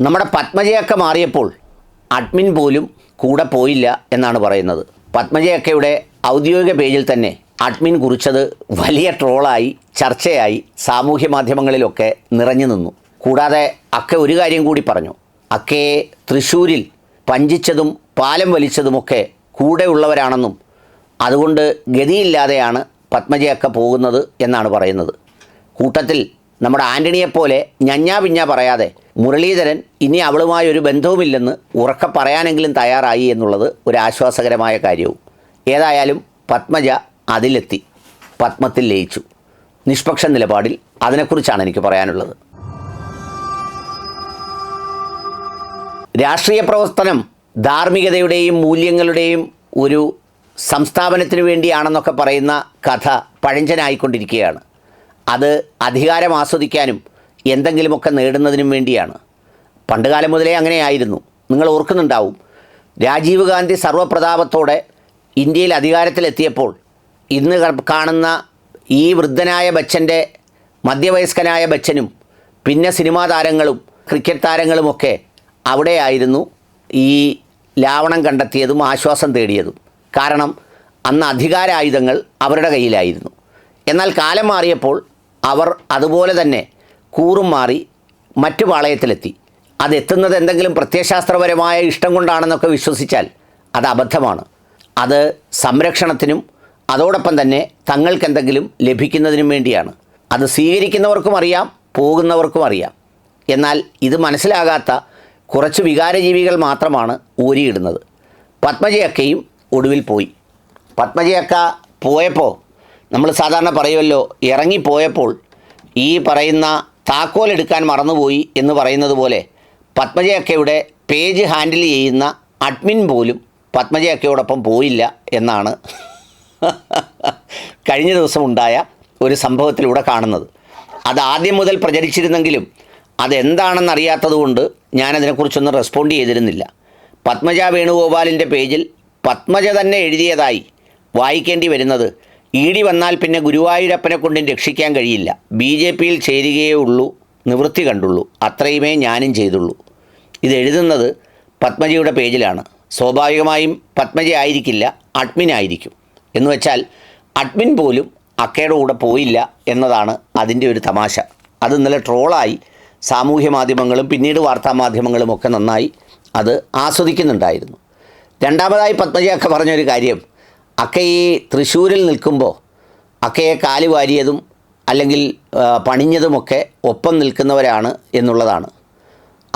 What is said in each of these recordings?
നമ്മുടെ പത്മജയൊക്കെ മാറിയപ്പോൾ അഡ്മിൻ പോലും കൂടെ പോയില്ല എന്നാണ് പറയുന്നത്. പത്മജയൊക്കെയുടെ ഔദ്യോഗിക പേജിൽ തന്നെ അഡ്മിൻ കുറിച്ചത് വലിയ ട്രോളായി ചർച്ചയായി സാമൂഹ്യ മാധ്യമങ്ങളിലൊക്കെ നിറഞ്ഞു നിന്നു. കൂടാതെ അക്ക ഒരു കാര്യം കൂടി പറഞ്ഞു. അക്കയെ തൃശ്ശൂരിൽ പഞ്ചിച്ചതും പാലം വലിച്ചതുമൊക്കെ കൂടെയുള്ളവരാണെന്നും അതുകൊണ്ട് ഗതിയില്ലാതെയാണ് പത്മജയൊക്കെ പോകുന്നത് എന്നാണ് പറയുന്നത്. കൂട്ടത്തിൽ നമ്മുടെ ആന്റണിയെപ്പോലെ ഞഞ്ഞാ പിഞ്ഞ പറയാതെ മുരളീധരൻ ഇനി അവളുമായി ഒരു ബന്ധവുമില്ലെന്ന് ഉറക്കെ പറയാനെങ്കിലും തയ്യാറായി എന്നുള്ളത് ഒരു ആശ്വാസകരമായ കാര്യവും. ഏതായാലും പത്മജ അതിലെത്തി. പത്മത്തിൽ ലയിച്ചു. നിഷ്പക്ഷ നിലപാടിൽ അതിനെക്കുറിച്ചാണ് എനിക്ക് പറയാനുള്ളത്. രാഷ്ട്രീയ പ്രവർത്തനം ധാർമ്മികതയുടെയും മൂല്യങ്ങളുടെയും ഒരു സംസ്ഥാപനത്തിന് വേണ്ടിയാണെന്നൊക്കെ പറയുന്ന കഥ പഴഞ്ചനായിക്കൊണ്ടിരിക്കുകയാണ്. അത് അധികാരം ആസ്വദിക്കാനും എന്തെങ്കിലുമൊക്കെ നേടുന്നതിനും വേണ്ടിയാണ്. പണ്ടുകാലം മുതലേ അങ്ങനെയായിരുന്നു. നിങ്ങൾ ഓർക്കുന്നുണ്ടാവും. രാജീവ് ഗാന്ധി സർവപ്രതാപത്തോടെ ഇന്ത്യയിൽ അധികാരത്തിലെത്തിയപ്പോൾ ഇന്ന് കാണുന്ന ഈ വൃദ്ധനായ ബച്ചന്റെ മധ്യവയസ്കനായ ബച്ചനും പിന്നെ സിനിമാ താരങ്ങളും ക്രിക്കറ്റ് താരങ്ങളുമൊക്കെ അവിടെയായിരുന്നു ഈ ലാവണം കണ്ടെത്തിയതും ആശ്വാസം തേടിയതും. കാരണം അന്ന് അധികാരായുധങ്ങൾ അവരുടെ കയ്യിലായിരുന്നു. എന്നാൽ കാലം മാറിയപ്പോൾ അവർ അതുപോലെ തന്നെ കൂറും മാറി മറ്റു പാളയത്തിലെത്തി. അതെത്തുന്നത് എന്തെങ്കിലും പ്രത്യയശാസ്ത്രപരമായ ഇഷ്ടം കൊണ്ടാണെന്നൊക്കെ വിശ്വസിച്ചാൽ അത് അബദ്ധമാണ്. അത് സംരക്ഷണത്തിനും അതോടൊപ്പം തന്നെ തങ്ങൾക്ക് എന്തെങ്കിലും ലഭിക്കുന്നതിനും വേണ്ടിയാണ്. അത് സ്വീകരിക്കുന്നവർക്കും അറിയാം പോകുന്നവർക്കും അറിയാം. എന്നാൽ ഇത് മനസ്സിലാകാത്ത കുറച്ച് വികാരജീവികൾ മാത്രമാണ് ഊരിയിടുന്നത്. പത്മജയക്കയും ഒടുവിൽ പോയി. പത്മജയക്ക പോയപ്പോൾ നമ്മൾ സാധാരണ പറയുമല്ലോ ഇറങ്ങിപ്പോയപ്പോൾ ഈ പറയുന്ന താക്കോൽ എടുക്കാൻ മറന്നുപോയി എന്ന് പറയുന്നത് പോലെ പത്മജയക്കയുടെ പേജ് ഹാൻഡിൽ ചെയ്യുന്ന അഡ്മിൻ പോലും പത്മജയക്കയോടൊപ്പം പോയില്ല എന്നാണ് കഴിഞ്ഞ ദിവസം ഉണ്ടായ ഒരു സംഭവത്തിലൂടെ കാണുന്നത്. അത് ആദ്യം മുതൽ പ്രചരിച്ചിരുന്നെങ്കിലും അതെന്താണെന്നറിയാത്തതുകൊണ്ട് ഞാനതിനെക്കുറിച്ചൊന്നും റെസ്പോണ്ട് ചെയ്തിരുന്നില്ല. പത്മജ വേണുഗോപാലിന്റെ പേജിൽ പത്മജ തന്നെ എഴുതിയതായി വായിക്കേണ്ടി വരുന്നത് ഇ ഡി വന്നാൽ പിന്നെ ഗുരുവായൂരപ്പനെ കൊണ്ടും രക്ഷിക്കാൻ കഴിയില്ല. ബി ജെ പിയിൽ ചേരുകയേ ഉള്ളൂ നിവൃത്തി കണ്ടുള്ളൂ. അത്രയുമേ ഞാനും ചെയ്തുള്ളൂ. ഇത് എഴുതുന്നത് പത്മജിയുടെ പേജിലാണ്. സ്വാഭാവികമായും പത്മജി ആയിരിക്കില്ല അഡ്മിൻ ആയിരിക്കും. എന്ന് വെച്ചാൽ അഡ്മിൻ പോലും അക്കയുടെ കൂടെ പോയില്ല എന്നതാണ് അതിന്റെ ഒരു തമാശ. അത് ഇന്നലെ ട്രോളായി. സാമൂഹ്യ മാധ്യമങ്ങളും പിന്നീട് വാർത്താ മാധ്യമങ്ങളും ഒക്കെ നന്നായി അത് ആസ്വദിക്കുന്നുണ്ടായിരുന്നു. രണ്ടാമതായി പത്മജ അക്ക പറഞ്ഞൊരു കാര്യം. അക്ക ഈ തൃശ്ശൂരിൽ നിൽക്കുമ്പോൾ അക്കയെ കാൽ വാരിയതും അല്ലെങ്കിൽ പണിഞ്ഞതുമൊക്കെ ഒപ്പം നിൽക്കുന്നവരാണ് എന്നുള്ളതാണ്.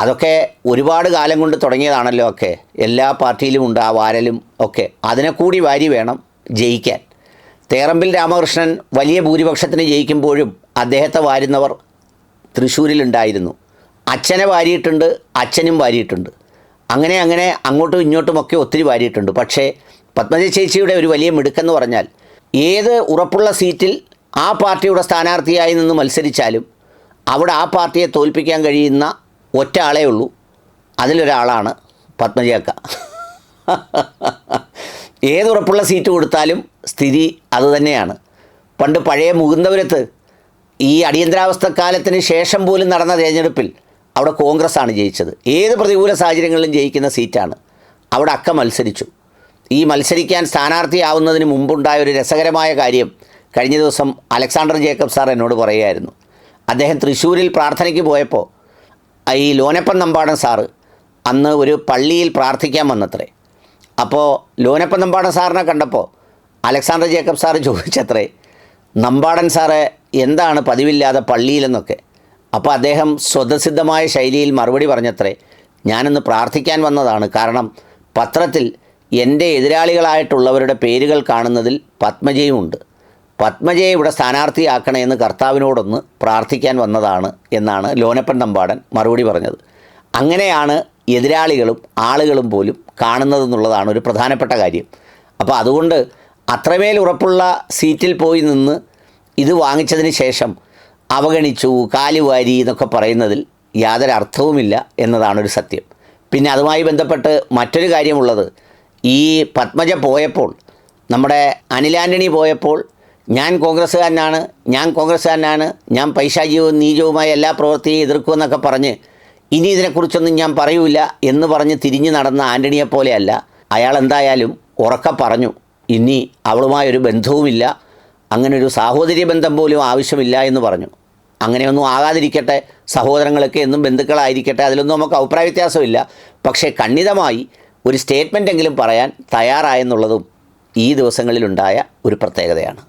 അതൊക്കെ ഒരുപാട് കാലം കൊണ്ട് തുടങ്ങിയതാണല്ലോ ഒക്കെ. എല്ലാ പാർട്ടിയിലും ഉണ്ട് ആ വാരലും ഒക്കെ. അതിനെ കൂടി വാരി വേണം ജയിക്കാൻ. തേറമ്പിൽ രാമകൃഷ്ണൻ വലിയ ഭൂരിപക്ഷത്തിന് ജയിക്കുമ്പോഴും അദ്ദേഹത്തെ വാരുന്നവർ തൃശ്ശൂരിലുണ്ടായിരുന്നു അച്ഛനെ വാരിയിട്ടുണ്ട് അച്ഛനും വാരിയിട്ടുണ്ട്. അങ്ങനെ അങ്ങനെ അങ്ങോട്ടും ഇങ്ങോട്ടുമൊക്കെ ഒത്തിരി വാരിയിട്ടുണ്ട്. പക്ഷേ പത്മജ ചേച്ചിയുടെ ഒരു വലിയ മിടുക്കെന്ന് പറഞ്ഞാൽ ഏത് ഉറപ്പുള്ള സീറ്റിൽ ആ പാർട്ടിയുടെ സ്ഥാനാർത്ഥിയായി നിന്ന് മത്സരിച്ചാലും അവിടെ ആ പാർട്ടിയെ തോൽപ്പിക്കാൻ കഴിയുന്ന ഒറ്റ ആളേ ഉള്ളൂ. അതിലൊരാളാണ് പത്മജയക്ക ഏതുറപ്പുള്ള സീറ്റ് കൊടുത്താലും സ്ഥിതി അതുതന്നെയാണ് പണ്ട് പഴയ മുകുന്ദപുരത്ത് ഈ അടിയന്തരാവസ്ഥ അടിയന്തരാവസ്ഥക്കാലത്തിന് ശേഷം പോലും നടന്ന തിരഞ്ഞെടുപ്പിൽ അവിടെ കോൺഗ്രസ് ആണ് ജയിച്ചത്. ഏത് പ്രതികൂല സാഹചര്യങ്ങളിലും ജയിക്കുന്ന സീറ്റാണ്. അവിടെ അക്ക മത്സരിച്ചു. ഈ മത്സരിക്കാൻ സ്ഥാനാർത്ഥിയാവുന്നതിന് മുമ്പുണ്ടായ ഒരു രസകരമായ കാര്യം കഴിഞ്ഞ ദിവസം അലക്സാണ്ടർ ജേക്കബ് സാർ എന്നോട് പറയുമായിരുന്നു അദ്ദേഹം തൃശ്ശൂരിൽ പ്രാർത്ഥനയ്ക്ക് പോയപ്പോൾ ഈ ലോനപ്പൻ നമ്പാടൻ സാറ് അന്ന് ഒരു പള്ളിയിൽ പ്രാർത്ഥിക്കാൻ വന്നത്രേ. അപ്പോൾ ലോനപ്പൻ നമ്പാടൻ സാറിനെ കണ്ടപ്പോൾ അലക്സാണ്ടർ ജേക്കബ് സാറ് ചോദിച്ചത്രേ നമ്പാടൻ സാറ് എന്താണ് പതിവില്ലാതെ പള്ളിയിലെന്നൊക്കെ? അപ്പോൾ അദ്ദേഹം സ്വതസിദ്ധമായ ശൈലിയിൽ മറുപടി പറഞ്ഞത്രേ ഞാനിന്ന് പ്രാർത്ഥിക്കാൻ വന്നതാണ്. കാരണം പത്രത്തിൽ എന്റെ എതിരാളികളായിട്ടുള്ളവരുടെ പേരുകൾ കാണുന്നതിൽ പത്മജയുമുണ്ട് പത്മജയെ ഇവിടെ സ്ഥാനാർത്ഥിയാക്കണമെന്ന് കർത്താവിനോടൊന്ന് പ്രാർത്ഥിക്കാൻ വന്നതാണ് എന്നാണ് ലോനപ്പൻ തമ്പാടൻ മറുപടി പറഞ്ഞത്. അങ്ങനെയാണ് എതിരാളികളും ആളുകളും പോലും കാണുന്നതെന്നുള്ളതാണ് ഒരു പ്രധാനപ്പെട്ട കാര്യം. അപ്പോൾ അതുകൊണ്ട് അത്രമേൽ ഉറപ്പുള്ള സീറ്റിൽ പോയി നിന്ന് ഇത് വാങ്ങിച്ചതിന് ശേഷം അവഗണിച്ചു കാലുവാരി എന്നൊക്കെ പറയുന്നതിൽ യാതൊരു അർത്ഥവുമില്ല എന്നതാണ് ഒരു സത്യം. പിന്നെ അതുമായി ബന്ധപ്പെട്ട് മറ്റൊരു കാര്യമുള്ളത്. ഈ പത്മജ പോയപ്പോൾ നമ്മുടെ അനിൽ ആന്റണി പോയപ്പോൾ ഞാൻ കോൺഗ്രസ്സുകാരനാണ് ഞാൻ കോൺഗ്രസ്സുകാരനാണ് ഞാൻ പൈശാചികവും നീചവുമായ എല്ലാ പ്രവൃത്തിയും എതിർക്കുമെന്നൊക്കെ പറഞ്ഞ് ഇനി ഇതിനെക്കുറിച്ചൊന്നും ഞാൻ പറയൂല എന്ന് പറഞ്ഞ് തിരിഞ്ഞു നടന്ന ആന്റണിയെ പോലെയല്ല അയാൾ എന്തായാലും ഉറക്കെ പറഞ്ഞു ഇനി അവളുമായൊരു ബന്ധവുമില്ല അങ്ങനെ ഒരു സാഹോദര്യ ബന്ധം പോലും ആവശ്യമില്ല എന്ന് പറഞ്ഞു. അങ്ങനെയൊന്നും ആകാതിരിക്കട്ടെ സഹോദരങ്ങളൊക്കെ എന്നും ബന്ധുക്കളായിരിക്കട്ടെ അതിലൊന്നും നമുക്ക് അഭിപ്രായ വ്യത്യാസമില്ല. പക്ഷേ ഖണ്ഡിതമായി ഒരു സ്റ്റേറ്റ്മെന്റ് എങ്കിലും പറയാൻ തയ്യാറായെന്നുള്ളതും ഈ ദിവസങ്ങളിലുണ്ടായ ഒരു പ്രത്യേകതയാണ്.